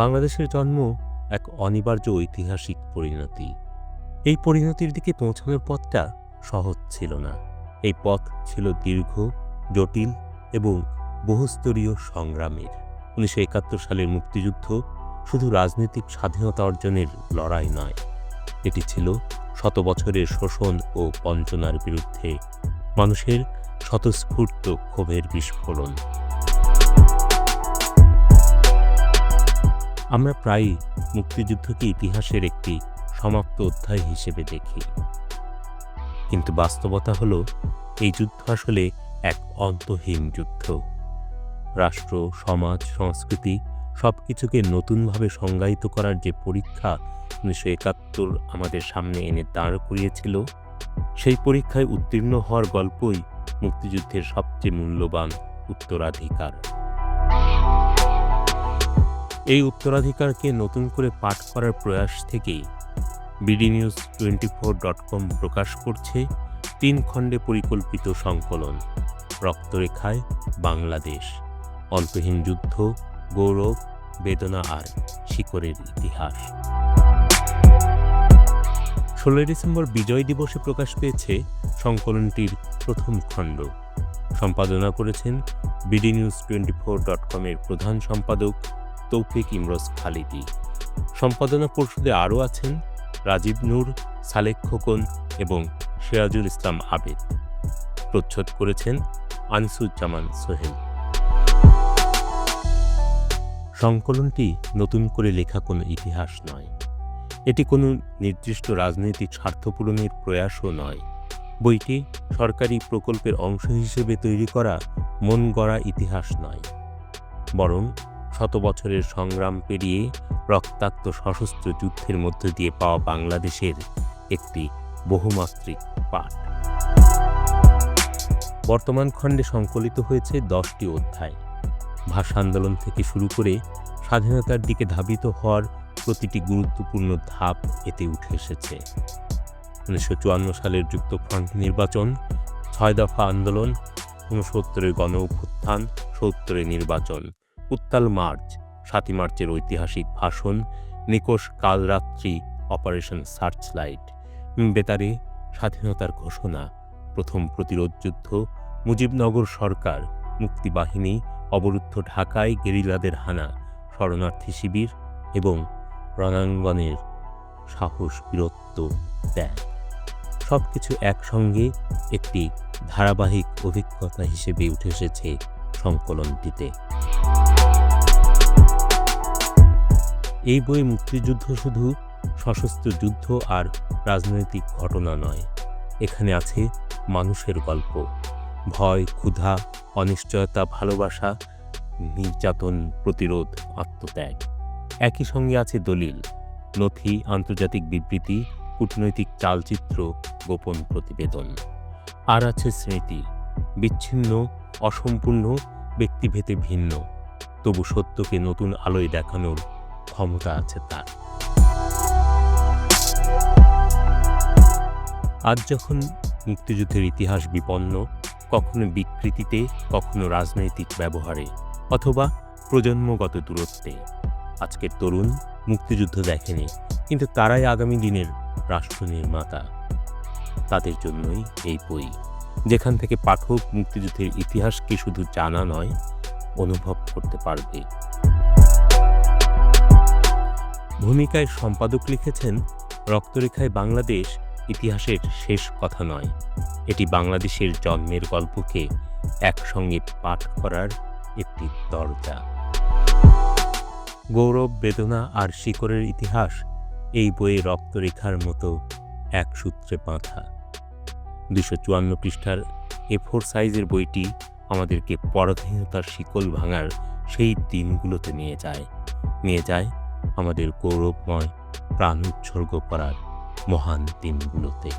বাংলাদেশের জন্ম এক অনিবার্য ঐতিহাসিক পরিণতি। এই পরিণতির দিকে পৌঁছানোর পথটা সহজ ছিল না। এই পথ ছিল দীর্ঘ, জটিল এবং বহুস্তরীয় সংগ্রামের। উনিশশো একাত্তর সালের মুক্তিযুদ্ধ শুধু রাজনৈতিক স্বাধীনতা অর্জনের লড়াই নয়, এটি ছিল শত বছরের শোষণ ও বঞ্চনার বিরুদ্ধে মানুষের স্বতঃস্ফূর্ত ক্ষোভের বিস্ফোরণ। আমরা প্রায়ই মুক্তিযুদ্ধকে ইতিহাসের একটি সমাপ্ত অধ্যায় হিসেবে দেখি। কিন্তু বাস্তবতা হলো, এই যুদ্ধ আসলে এক অন্তহীন যুদ্ধ। রাষ্ট্র, সমাজ, সংস্কৃতি সব কিছুকে নতুনভাবে সংজ্ঞায়িত করার যে পরীক্ষা উনিশশো একাত্তর আমাদের সামনে এনে দাঁড় করিয়েছিল, সেই পরীক্ষায় উত্তীর্ণ হওয়ার গল্পই মুক্তিযুদ্ধের সবচেয়ে মূল্যবান উত্তরাধিকার। এই উত্তরাধিকারকে নতুন করে পাঠ করার প্রয়াস থেকেই BD news twenty four dot com প্রকাশ করছে তিন খণ্ডে পরিকল্পিত সংকলন। রক্তরেখায় বাংলাদেশ। অল্পহীন যুদ্ধ, গৌরব, বেদনা আর শিকরের ইতিহাস। ষোলোই ডিসেম্বর বিজয় দিবসে প্রকাশ পেয়েছে সংকলনটির প্রথম খণ্ড। সম্পাদনা করেছেন BD news twenty four dot কমের প্রধান সম্পাদক তৌফিক ইমরোজ খালিদি। সম্পাদনা পর্ষদে আরও আছেন রাজীব নূর, সালেক খোকন এবং সিরাজুল ইসলাম আবেদ। প্রচ্ছদ করেছেন আনিসুজ্জামান সোহেল। সংকলনটি নতুন করে লেখা কোনো ইতিহাস নয়। এটি কোনো নির্দিষ্ট রাজনৈতিক স্বার্থ পূরণের প্রয়াসও নয়। বইটি সরকারি প্রকল্পের অংশ হিসেবে তৈরি করা মন গড়া ইতিহাস নয়, বরং শত বছরের সংগ্রাম পেরিয়ে রক্তাক্ত সশস্ত্র যুদ্ধের মধ্য দিয়ে পাওয়া বাংলাদেশের একটি বহুমাত্রিক পাঠ। বর্তমান খণ্ডে সংকলিত হয়েছে দশটি অধ্যায়। ভাষা আন্দোলন থেকে শুরু করে স্বাধীনতার দিকে ধাবিত হওয়ার প্রতিটি গুরুত্বপূর্ণ ধাপ এতে উঠে এসেছে। উনিশশো চুয়ান্ন সালের যুক্তফ্রন্ট নির্বাচন, ছয় দফা আন্দোলন, ঊনসত্তরের গণ অভ্যুত্থান সত্তরের নির্বাচন। উত্তাল মার্চ, সাতই মার্চের ঐতিহাসিক ভাষণ নিকোষ কালরাত্রি অপারেশন সার্চ লাইট বেতারে স্বাধীনতার ঘোষণা, প্রথম প্রতিরোধ যুদ্ধ, মুজিবনগর সরকার, মুক্তিবাহিনী, অবরুদ্ধ ঢাকায় গেরিলাদের হানা, শরণার্থী শিবির এবং রণাঙ্গনের সাহস বীরত্ব ত্যাগ সব কিছু একসঙ্গে একটি ধারাবাহিক অভিজ্ঞতা হিসেবে উঠে এসেছে সংকলনটিতে। এই বই মুক্তিযুদ্ধ শুধু সশস্ত্র যুদ্ধ আর রাজনৈতিক ঘটনা নয়। এখানে আছে মানুষের গল্প, ভয়, ক্ষুধা, অনিশ্চয়তা, ভালোবাসা, নির্যাতন, প্রতিরোধ, আত্মত্যাগ। একই সঙ্গে আছে দলিল, নথি, আন্তর্জাতিক বিবৃতি, কূটনৈতিক চালচিত্র, গোপন প্রতিবেদন। আর আছে স্মৃতি, বিচ্ছিন্ন, অসম্পূর্ণ, ব্যক্তিভেদে ভিন্ন। তবু সত্যকে নতুন আলোয় দেখানোর ক্ষমতা আছে তার। আজ যখন মুক্তিযুদ্ধের ইতিহাস বিপন্ন, কখনো বিকৃতিতে, কখনো রাজনৈতিক ব্যবহারে, অথবা প্রজন্মগত দূরত্বে। আজকের তরুণ মুক্তিযুদ্ধ দেখেনি, কিন্তু তারাই আগামী দিনের রাষ্ট্র নির্মাতা। তাদের জন্যই এই বই, যেখান থেকে পাঠক মুক্তিযুদ্ধের ইতিহাসকে শুধু জানা নয়, অনুভব করতে পারবে। ভূমিকায় সম্পাদক লিখেছেন, রক্তরেখায় বাংলাদেশ ইতিহাসের শেষ কথা নয়। এটি বাংলাদেশের জন্মের গল্পকে একসঙ্গে পাঠ করার একটি দরজা। গৌরব, বেদনা আর শিকরের ইতিহাস এই বইয়ে রক্তরেখার মতো এক সূত্রে বাঁধা। দুশো চুয়ান্ন পৃষ্ঠার এ ফোর সাইজের বইটি আমাদেরকে পরাধীনতার শিকল ভাঙার সেই দিনগুলোতে নিয়ে যায়। নিয়ে যায় আমাদের গৌরবময় প্রাণ উৎসর্গ করার মহান দিনগুলোতে।